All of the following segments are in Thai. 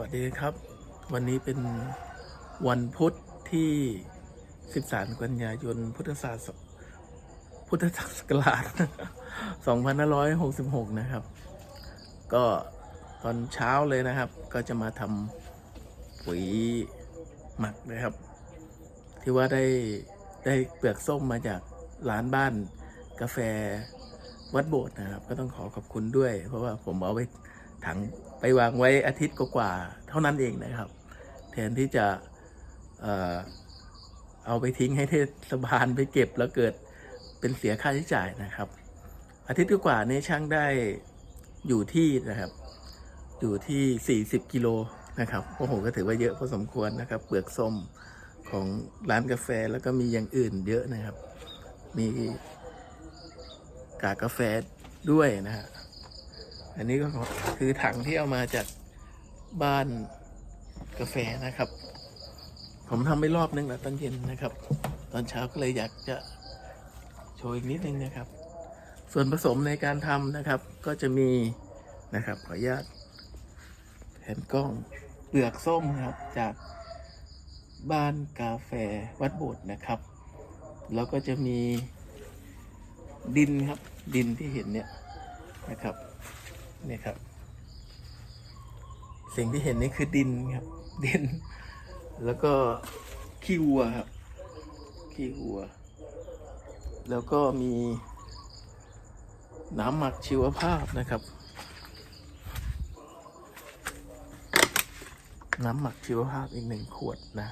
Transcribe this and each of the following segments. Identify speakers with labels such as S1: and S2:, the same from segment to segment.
S1: วัสดีครับ วันนี้เป็นวันพุธที่ 13 กันยายน พุทธศาสพุทธศักราช 2566 นะครับ ก็ตอนเช้าเลยนะครับ ก็จะมาทำปุ๋ยหมักนะครับ ที่ว่าได้ได้เปลือกส้มมาจากร้านบ้านกาแฟวัดโบสถ์นะครับ ก็ต้องขอขอบคุณด้วย เพราะว่าผมเอาไปถัง ไปวางไว้อาทิตย์กว่าๆเท่านั้นเองนะครับ แทนที่จะเอาไปทิ้งให้เทศบาลไปเก็บแล้วเกิดเป็นเสียค่าใช้จ่ายนะครับ อาทิตย์กว่านี้ช่างได้อยู่ที่นะครับ อยู่ที่ 40 กิโลนะครับโอ้โหก็ถือว่าเยอะพอสมควรนะครับ เปลือกส้มของร้านกาแฟแล้วก็มีอย่างอื่นเยอะนะครับ มีกากกาแฟด้วยนะฮะ อันนี้ก็คือถังที่เอามาจากบ้านกาแฟนะครับ ผมทำไปรอบนึงแล้วตอนเย็นนะครับ ตอนเช้าก็เลยอยากจะโชว์อีกนิดนึงนะครับ ส่วนผสมในการทำนะครับ ก็จะมีนะครับขออนุญาตแผ่นกล้องเปลือกส้มครับจากบ้านกาแฟวัดโบสถ์นะครับ แล้วก็จะมีดินครับดินที่เห็นเนี่ยนะครับ เนี่ยครับ สิ่งที่เห็นนี่คือดินครับ ดิน แล้วก็ขี้วัวครับ ขี้วัว แล้วก็มีน้ำหมักชีวภาพนะครับ น้ำหมักชีวภาพอีกหนึ่งขวดนะ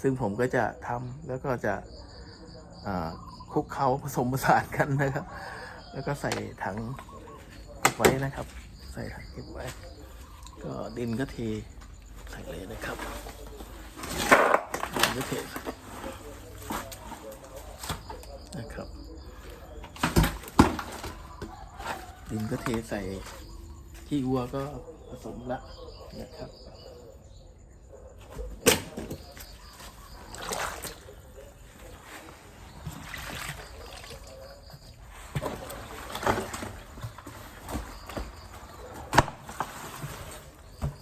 S1: ซึ่งผมก็จะทำแล้วก็จะคลุกเคล้าผสมผสานกันนะครับ แล้วก็ใส่ถัง บไว้นะครับ ใส่ถังเก็บไว้ ก็ดินก็เทใส่เลยนะครับดินก็เทนะครับ ดินก็เทใส่ที่วัวก็ผสมละนะครับ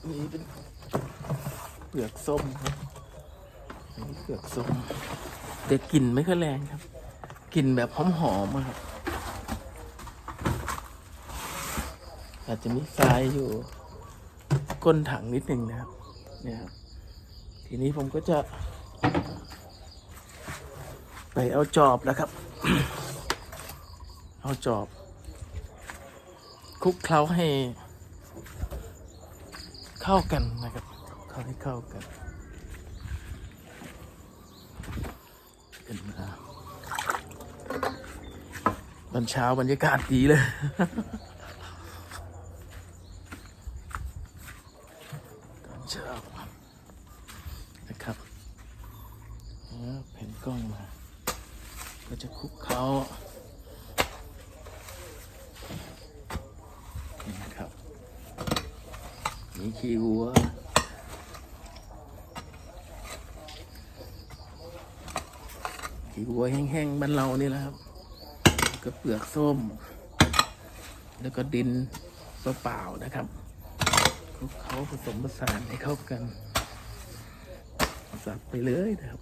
S1: นี่เป็นเปลือกส้มครับนนี้เปลือกส้มแต่กลิ่นไม่ค่อยแรงครับกลิ่นแบบหอมๆอะครับ อาจจะมีทรายอยู่ ก้นถังนิดนึงนะครับ เนี่ยครับ ทีนี้ผมก็จะ ไปเอาจอบแล้วครับ เอาจอบคลุกเคล้าให้ เข้ากันนะครับเข้าให้เข้ากันเป็นมาตอนเช้าบรรยากาศดีเลยตอนเช้านะครับแล้วแผ่นกล้องมา ก็จะคลุกเขานี่นะครับ นี่ ขี้วัวขี้วัวแห้งๆบ้านเรานี่แหละครับ ก็เปลือกส้ม แล้วก็ดินเปล่าๆนะครับคลุกเขาผสมผสานให้เข้ากัน สับไปเลยนะครับ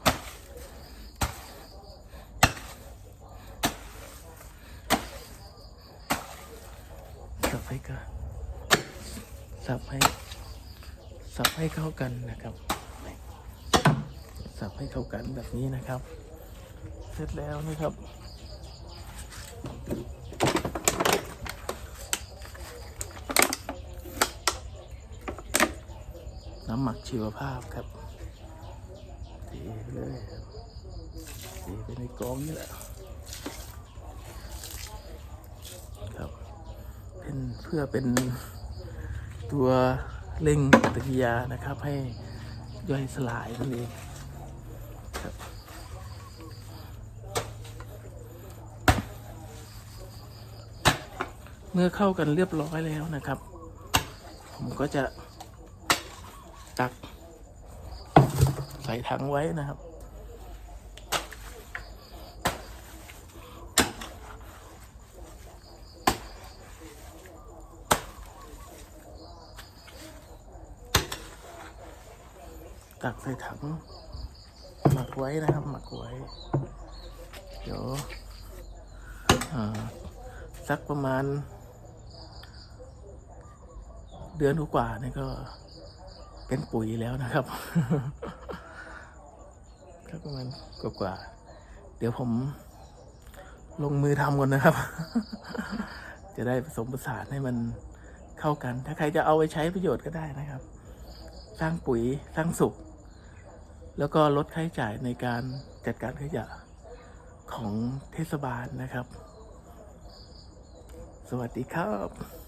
S1: สับให้กันสับให้ สับให้เข้ากันนะครับ สับให้เข้ากันแบบนี้นะครับ เสร็จแล้วนะครับ น้ำหมักชีวภาพครับเทเลยครับเทไปในกองนี่แหละครับเป็นเพื่อเป็นตัว เร่งปฏิกิริยานะครับ ให้ย่อยสลายนั่นเองครับเมื่อเข้ากันเรียบร้อยแล้วนะครับ ผมก็จะตักใส่ถังไว้นะครับ ตักใส่ถังหมักไว้นะครับ หมักไว้ เดี๋ยวอ่าสักประมาณ เดือนกว่านี่ก็เป็นปุ๋ยแล้วนะครับครับประมาณกว่าๆเดี๋ยวผมลงมือทำก่อนนะครับ จะได้ผสมผสานให้มันเข้ากัน ถ้าใครจะเอาไปใช้ประโยชน์ก็ได้นะครับ สร้างปุ๋ยสร้างสุข แล้วก็ลดค่าใช้จ่ายในการจัดการขยะของเทศบาลนะครับ สวัสดีครับ